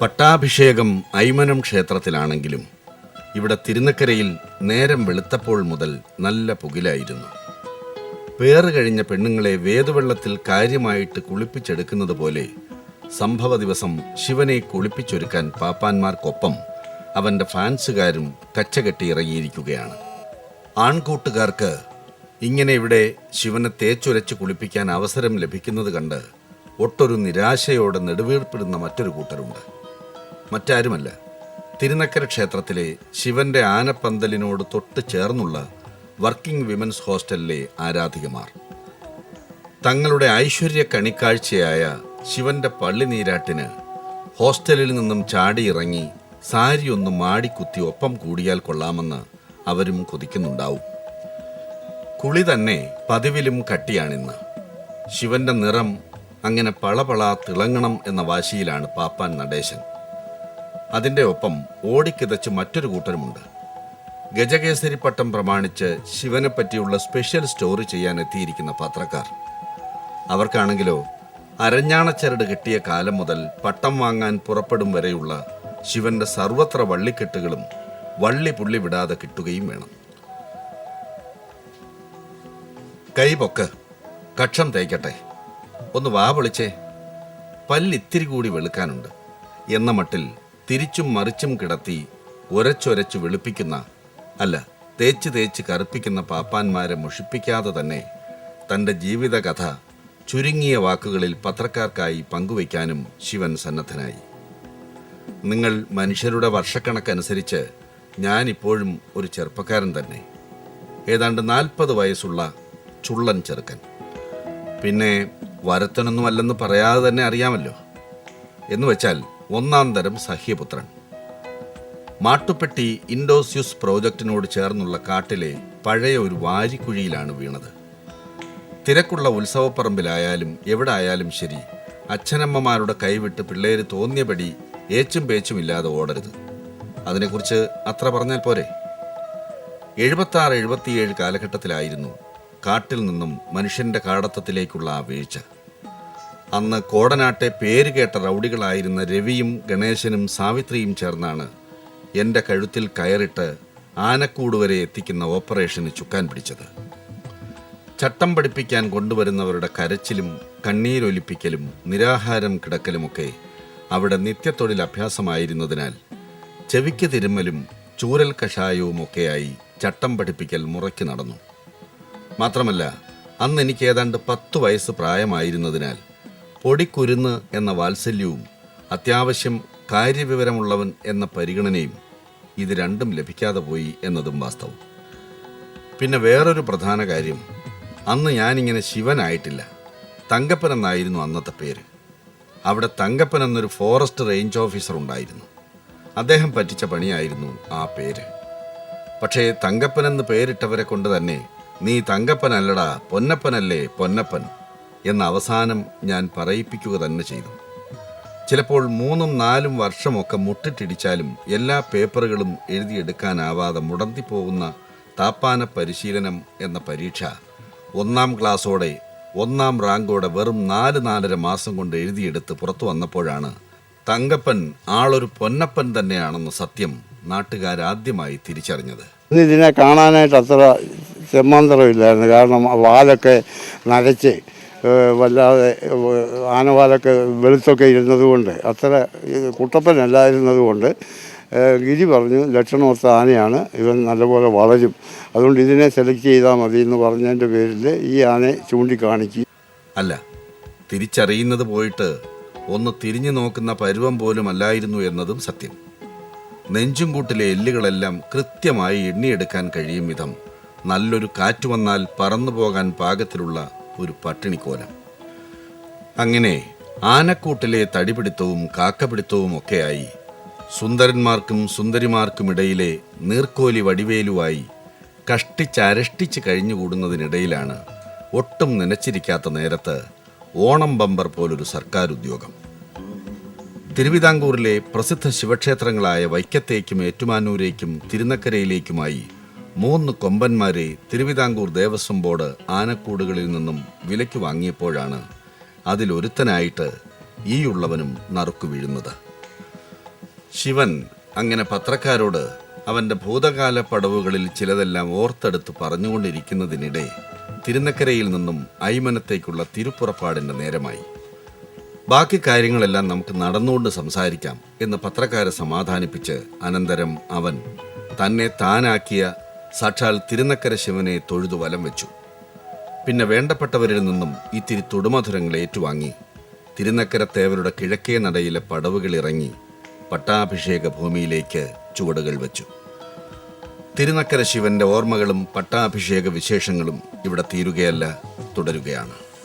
പട്ടാഭിഷേകം ഐമനം ക്ഷേത്രത്തിലാണെങ്കിലും ഇവിടെ തിരുനക്കരയിൽ നേരം വെളുത്തപ്പോൾ മുതൽ നല്ല പുകിലായിരുന്നു. പേറ് കഴിഞ്ഞ പെണ്ണുങ്ങളെ വേദവെള്ളത്തിൽ കാര്യമായിട്ട് കുളിപ്പിച്ചെടുക്കുന്നത് പോലെ സംഭവ ദിവസം ശിവനെ കുളിപ്പിച്ചൊരുക്കാൻ പാപ്പാന്മാർക്കൊപ്പം അവന്റെ ഫാൻസുകാരും കച്ചകെട്ടി ഇറങ്ങിയിരിക്കുകയാണ് ആൺകൂട്ടുകാർക്ക് ഇങ്ങനെ ഇവിടെ ശിവനെ തേച്ചുരച്ച് കുളിപ്പിക്കാൻ അവസരം ലഭിക്കുന്നത് കണ്ട് ഒട്ടൊരു നിരാശയോടെ നെടുവീർപ്പിടുന്ന മറ്റൊരു കൂട്ടരുണ്ട്. മറ്റാരുമല്ല. തിരുനക്കര ക്ഷേത്രത്തിലെ ശിവന്റെ ആനപ്പന്തലിനോട് തൊട്ട് ചേർന്നുള്ള വർക്കിംഗ് വിമൻസ് ഹോസ്റ്റലിലെ ആരാധികമാർ. തങ്ങളുടെ ഐശ്വര്യ കണിക്കാഴ്ചയായ ശിവന്റെ പള്ളി നീരാട്ടിന് ഹോസ്റ്റലിൽ നിന്നും ചാടിയിറങ്ങി സാരിയൊന്ന് മാടിക്കുത്തി ഒപ്പം കൂടിയാൽ കൊള്ളാമെന്ന് അവരും കൊതിക്കുന്നുണ്ടാവും. കുളി തന്നെ പതിവിലും കട്ടിയാണിന്ന്. ശിവന്റെ നിറം അങ്ങനെ പളപള തിളങ്ങണം എന്ന വാശിയിലാണ് പാപ്പാൻ നടേശൻ. അതിന്റെ ഒപ്പം ഓടിക്കിതച്ച് മറ്റൊരു കൂട്ടരുമുണ്ട്. ഗജകേസരി പട്ടം പ്രമാണിച്ച് ശിവനെ പറ്റിയുള്ള സ്പെഷ്യൽ സ്റ്റോറി ചെയ്യാൻ എത്തിയിരിക്കുന്ന പത്രക്കാർ. അവർക്കാണെങ്കിലോ അരഞ്ഞാണച്ചരട് കിട്ടിയ കാലം മുതൽ പട്ടം വാങ്ങാൻ പുറപ്പെടും വരെയുള്ള ശിവന്റെ സർവത്ര വള്ളിക്കെട്ടുകളും വള്ളി പുള്ളി വിടാതെ കിട്ടുകയും വേണം. കൈ പൊക്ക്. കക്ഷം തേക്കട്ടെ. ഒന്ന് വാ വിളിച്ചേ പല്ലിത്തിരി കൂടി വെളുക്കാനുണ്ട്. എന്ന മട്ടിൽ തിരിച്ചും മറിച്ചും കിടത്തി ഒരച്ചൊരച്ച് വെളുപ്പിക്കുന്ന അല്ല തേച്ച് തേച്ച് കറുപ്പിക്കുന്ന പാപ്പാന്മാരെ മുഷിപ്പിക്കാതെ തന്നെ തന്റെ ജീവിതകഥ ചുരുങ്ങിയ വാക്കുകളിൽ പത്രക്കാർക്കായി പങ്കുവയ്ക്കാനും ശിവൻ സന്നദ്ധനായി. നിങ്ങൾ മനുഷ്യരുടെ വർഷക്കണക്കനുസരിച്ച് ഞാനിപ്പോഴും ഒരു ചെറുപ്പക്കാരൻ തന്നെ. ഏതാണ്ട് നാൽപ്പത് വയസ്സുള്ള ചുള്ളൻ ചെറുക്കൻ. പിന്നെ വരത്തനൊന്നുമല്ലെന്ന് പറയാതെ തന്നെ അറിയാമല്ലോ. എന്ന് വെച്ചാൽ ഒന്നാം തരം സഹ്യപുത്രൻ. മാട്ടുപ്പെട്ടി ഇൻഡോസ്യൂസ് പ്രോജക്റ്റിനോട് ചേർന്നുള്ള കാട്ടിലെ പഴയ ഒരു വാരിക്കുഴിയിലാണ് വീണത്. തിരക്കുള്ള ഉത്സവപ്പറമ്പിലായാലും എവിടെ ആയാലും ശരി അച്ഛനമ്മമാരുടെ കൈവിട്ട് പിള്ളേര് തോന്നിയപടി ഏച്ചും പേച്ചും ഇല്ലാതെ ഓടരുത്. അതിനെക്കുറിച്ച് അത്ര പറഞ്ഞാൽ പോരെ? എഴുപത്താറ് എഴുപത്തിയേഴ് കാലഘട്ടത്തിലായിരുന്നു കാട്ടിൽ നിന്നും മനുഷ്യന്റെ കാടത്തത്തിലേക്കുള്ള ആ വീഴ്ച. അന്ന് കോടനാട്ടെ പേര് കേട്ട റൗഡികളായിരുന്ന രവിയും ഗണേശനും സാവിത്രിയും ചേർന്നാണ് എന്റെ കഴുത്തിൽ കയറിട്ട് ആനക്കൂട് വരെ എത്തിക്കുന്ന ഓപ്പറേഷന് ചുക്കാൻ പിടിച്ചത്. ചട്ടം പഠിപ്പിക്കാൻ കൊണ്ടുവരുന്നവരുടെ കരച്ചിലും കണ്ണീരൊലിപ്പിക്കലും നിരാഹാരം കിടക്കലുമൊക്കെ അവിടെ നിത്യത്തൊഴിൽ അഭ്യാസമായിരുന്നതിനാൽ ചെവിക്ക് തിരുമ്മലും ചൂരൽ കഷായവുമൊക്കെയായി ചട്ടം പഠിപ്പിക്കൽ മുറയ്ക്ക് നടന്നു. മാത്രമല്ല അന്ന് എനിക്ക് ഏതാണ്ട് പത്ത് വയസ്സ് പ്രായമായിരുന്നതിനാൽ പൊടിക്കുരുന്ന് എന്ന വാത്സല്യവും അത്യാവശ്യം കാര്യവിവരമുള്ളവൻ എന്ന പരിഗണനയും ഇത് രണ്ടും ലഭിക്കാതെ പോയി എന്നതും വാസ്തവം. പിന്നെ വേറൊരു പ്രധാന കാര്യം അന്ന് ഞാനിങ്ങനെ ശിവനായിട്ടില്ല. തങ്കപ്പൻ എന്നായിരുന്നു അന്നത്തെ പേര്. അവിടെ തങ്കപ്പൻ എന്നൊരു ഫോറസ്റ്റ് റേഞ്ച് ഓഫീസർ ഉണ്ടായിരുന്നു. അദ്ദേഹം പറ്റിച്ച പണിയായിരുന്നു ആ പേര്. പക്ഷേ തങ്കപ്പൻ എന്ന് പേരിട്ടവരെ കൊണ്ട് തന്നെ നീ തങ്കപ്പനല്ലടാ പൊന്നപ്പനല്ലേ പൊന്നപ്പൻ? എന്ന അവസാനം ഞാൻ പറയിപ്പിക്കുക തന്നെ ചെയ്തു. ചിലപ്പോൾ മൂന്നും നാലും വർഷമൊക്കെ മുട്ടിട്ടിടിച്ചാലും എല്ലാ പേപ്പറുകളും എഴുതിയെടുക്കാനാവാതെ മുടന്തിപ്പോകുന്ന താപ്പാന പരിശീലനം എന്ന പരീക്ഷ ഒന്നാം ക്ലാസ്സോടെ ഒന്നാം റാങ്കോടെ വെറും നാല് നാലര മാസം കൊണ്ട് എഴുതിയെടുത്ത് പുറത്തു വന്നപ്പോഴാണ് തങ്കപ്പൻ ആളൊരു പൊന്നപ്പൻ തന്നെയാണെന്ന സത്യം നാട്ടുകാരാദ്യമായി തിരിച്ചറിഞ്ഞത്. ഇതിനെ കാണാനായിട്ട് അത്ര ചെമ്മാന്തരമില്ലായിരുന്നു കാരണം വാലൊക്കെ നരച്ച് വല്ലാതെ ആനവാലൊക്കെ വെളുത്തൊക്കെ ഇരുന്നതുകൊണ്ട് അത്ര ഇത് കുട്ടപ്പനല്ലായിരുന്നത് കൊണ്ട് ഏഹ് ഗിരി പറഞ്ഞു ലക്ഷണമൊത്ത ആനയാണ് ഇവൻ നല്ലപോലെ വളരും. അതുകൊണ്ട് ഇതിനെ സെലക്ട് ചെയ്താൽ മതി എന്ന് പറഞ്ഞതിന്റെ പേരിൽ ഈ ആനയെ ചൂണ്ടിക്കാണിക്കും. അല്ല തിരിച്ചറിയുന്നത് പോയിട്ട് ഒന്ന് തിരിഞ്ഞു നോക്കുന്ന പരുവം പോലും അല്ലായിരുന്നു എന്നതും സത്യം. നെഞ്ചും കൂട്ടിലെ എല്ലുകളെല്ലാം കൃത്യമായി എണ്ണിയെടുക്കാൻ കഴിയും വിധം. നല്ലൊരു കാറ്റ് വന്നാൽ പറന്നു പോകാൻ പാകത്തിലുള്ള ഒരു പട്ടിണിക്കോലം. അങ്ങനെ ആനക്കൂട്ടിലെ തടിപിടുത്തവും കാക്കപിടുത്തവും ഒക്കെയായി സുന്ദരന്മാർക്കും സുന്ദരിമാർക്കുമിടയിലെ നീർക്കോലി വടിവേലുമായി കഷ്ടിച്ചരഷ്ടിച്ച് കഴിഞ്ഞുകൂടുന്നതിനിടയിലാണ് ഒട്ടും നനച്ചിരിക്കാത്ത നേരത്ത് ഓണം ബമ്പർ പോലൊരു സർക്കാർ ഉദ്യോഗം തിരുവിതാംകൂറിലെ പ്രസിദ്ധ ശിവക്ഷേത്രങ്ങളായ വൈക്കത്തേക്കും ഏറ്റുമാനൂരേക്കും തിരുനക്കരയിലേക്കുമായി മൂന്ന് കൊമ്പന്മാരെ തിരുവിതാംകൂർ ദേവസ്വം ബോർഡ് ആനക്കൂടുകളിൽ നിന്നും വിലയ്ക്ക് വാങ്ങിയപ്പോഴാണ് അതിലൊരുത്തനായിട്ട് ഈയുള്ളവനും നറുക്കു വീഴുന്നത്. ശിവൻ അങ്ങനെ പത്രക്കാരോട് അവന്റെ ഭൂതകാല പടവുകളിൽ ചിലതെല്ലാം ഓർത്തെടുത്ത് പറഞ്ഞുകൊണ്ടിരിക്കുന്നതിനിടെ തിരുനക്കരയിൽ നിന്നും ഐമനത്തേക്കുള്ള തിരുപ്പുറപ്പാടിന്റെ നേരമായി. ബാക്കി കാര്യങ്ങളെല്ലാം നമുക്ക് നടന്നുകൊണ്ട് സംസാരിക്കാം എന്ന് പത്രക്കാരെ സമാധാനിപ്പിച്ച് അനന്തരം അവൻ തന്നെ താനാക്കിയ സാക്ഷാൽ തിരുനക്കര ശിവനെ തൊഴുതു വലം വെച്ചു. പിന്നെ വേണ്ടപ്പെട്ടവരിൽ നിന്നും ഇത്തിരി തൊടുമധുരങ്ങൾ ഏറ്റുവാങ്ങി. തിരുനക്കര തേവരുടെ കിഴക്കേ നടയിലെ പടവുകൾ ഇറങ്ങി പട്ടാഭിഷേക ഭൂമിയിലേക്ക് ചുവടുകൾ വെച്ചു. തിരുനക്കര ശിവന്റെ ഓർമ്മകളും പട്ടാഭിഷേക വിശേഷങ്ങളും ഇവിടെ തീരുകയല്ല തുടരുകയാണ്.